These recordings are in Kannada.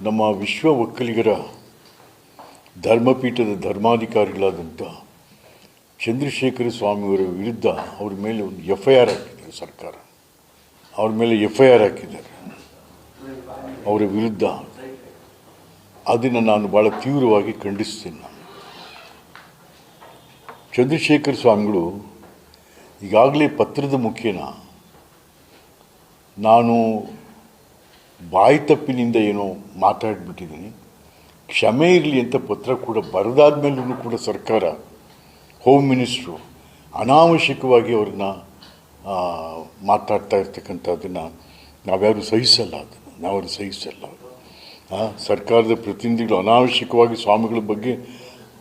ನಮ್ಮ ವಿಶ್ವ ಒಕ್ಕಲಿಗರ ಧರ್ಮಪೀಠದ ಧರ್ಮಾಧಿಕಾರಿಗಳಾದಂಥ ಚಂದ್ರಶೇಖರ ಸ್ವಾಮಿಯವರ ವಿರುದ್ಧ ಅವ್ರ ಮೇಲೆ ಒಂದು ಎಫ್ ಐ ಆರ್ ಹಾಕಿದ್ದಾರೆ ಸರ್ಕಾರ. ಅವ್ರ ಮೇಲೆ ಎಫ್ ಐ ಆರ್ ಹಾಕಿದ್ದಾರೆ. ಅವರ ವಿರುದ್ಧ ಅದನ್ನು ನಾನು ಭಾಳ ತೀವ್ರವಾಗಿ ಖಂಡಿಸ್ತೀನಿ ನಾನು. ಚಂದ್ರಶೇಖರ ಸ್ವಾಮಿಗಳು ಈಗಾಗಲೇ ಪತ್ರದ ಮುಖೇನ ನಾನು ಬಾಯಿ ತಪ್ಪಿನಿಂದ ಏನೋ ಮಾತಾಡಿಬಿಟ್ಟಿದ್ದೀನಿ. ಕ್ಷಮೆ ಇರಲಿ ಅಂತ ಪತ್ರ ಕೂಡ ಬರೆದಾದ ಮೇಲೂ ಕೂಡ ಸರ್ಕಾರ ಹೋಮ್ ಮಿನಿಸ್ಟ್ರು ಅನಾವಶ್ಯಕವಾಗಿ ಅವ್ರನ್ನ ಮಾತಾಡ್ತಾ ಇರ್ತಕ್ಕಂಥದ್ದನ್ನು ನಾವ್ಯಾರು ಸಹಿಸಲ್ಲ ಅದನ್ನು ನಾವ್ಯಾರು ಸಹಿಸಲ್ಲ ಸರ್ಕಾರದ ಪ್ರತಿನಿಧಿಗಳು ಅನಾವಶ್ಯಕವಾಗಿ ಸ್ವಾಮಿಗಳ ಬಗ್ಗೆ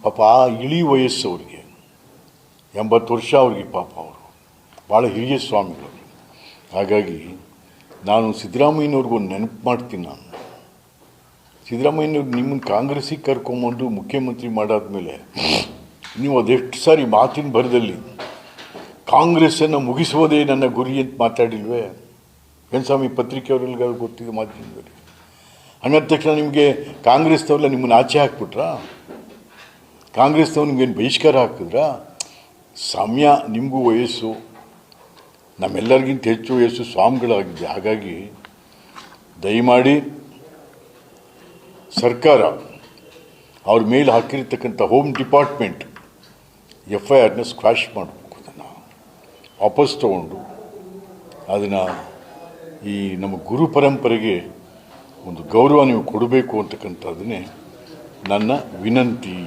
ಪಾಪ ಆ ಇಳಿ ವಯಸ್ಸು ಅವ್ರಿಗೆ, ಎಂಬತ್ತು ವರ್ಷ ಅವ್ರಿಗೆ ಪಾಪ ಅವರು. ಭಾಳ ಹಿರಿಯ ಸ್ವಾಮಿಗಳು. ಹಾಗಾಗಿ ನಾನು ಸಿದ್ದರಾಮಯ್ಯನವ್ರಿಗೂ ನೆನಪು ಮಾಡ್ತೀನಿ ನಾನು. ಸಿದ್ದರಾಮಯ್ಯನವ್ರು ನಿಮ್ಮನ್ನು ಕಾಂಗ್ರೆಸ್ಸಿಗೆ ಕರ್ಕೊಂಬಂದು ಮುಖ್ಯಮಂತ್ರಿ ಮಾಡಾದ್ಮೇಲೆ ನೀವು ಅದೆಷ್ಟು ಸಾರಿ ಮಾತಿನ ಬರದಲ್ಲಿ ಕಾಂಗ್ರೆಸ್ಸನ್ನು ಮುಗಿಸುವುದೇ ನನ್ನ ಗುರಿ ಅಂತ ಮಾತಾಡಿಲ್ವೇ? ಏನು ಸ್ವಾಮಿ ಪತ್ರಿಕೆಯವರೆಲ್ಲ ಗೊತ್ತಿದೆ ಮಾಧ್ಯಮದಲ್ಲಿ ಹಂಗಂದ ತಕ್ಷಣ ನಿಮಗೆ ಕಾಂಗ್ರೆಸ್ನವ್ರೆಲ್ಲ ನಿಮ್ಮನ್ನು ಆಚೆ ಹಾಕ್ಬಿಟ್ರಾ? ಕಾಂಗ್ರೆಸ್ನವ್ರು ನಿಮ್ಗೇನು ಬಹಿಷ್ಕಾರ ಹಾಕಿದ್ರಾ? ಸಮಯ, ನಿಮಗೂ ವಯಸ್ಸು. ನಮ್ಮೆಲ್ಲರಿಗಿಂತ ಹೆಚ್ಚು ವಯಸ್ಸು ಸ್ವಾಮಿಗಳಾಗಿದೆ ಹಾಗಾಗಿ ದಯಮಾಡಿ ಸರ್ಕಾರ ಅವ್ರ ಮೇಲೆ ಹಾಕಿರ್ತಕ್ಕಂಥ ಹೋಮ್ ಡಿಪಾರ್ಟ್ಮೆಂಟ್ ಎಫ್ ಐ ಆರ್ನ ಸ್ಕ್ವಾಶ್ ಮಾಡಬೇಕು ಅದನ್ನು. ವಾಪಸ್ ತಗೊಂಡು ಅದನ್ನು ಈ ನಮ್ಮ ಗುರು ಪರಂಪರೆಗೆ ಒಂದು ಗೌರವ ನೀವು ಕೊಡಬೇಕು ಅಂತಕ್ಕಂಥದ್ದನ್ನೇ ನನ್ನ ವಿನಂತಿ.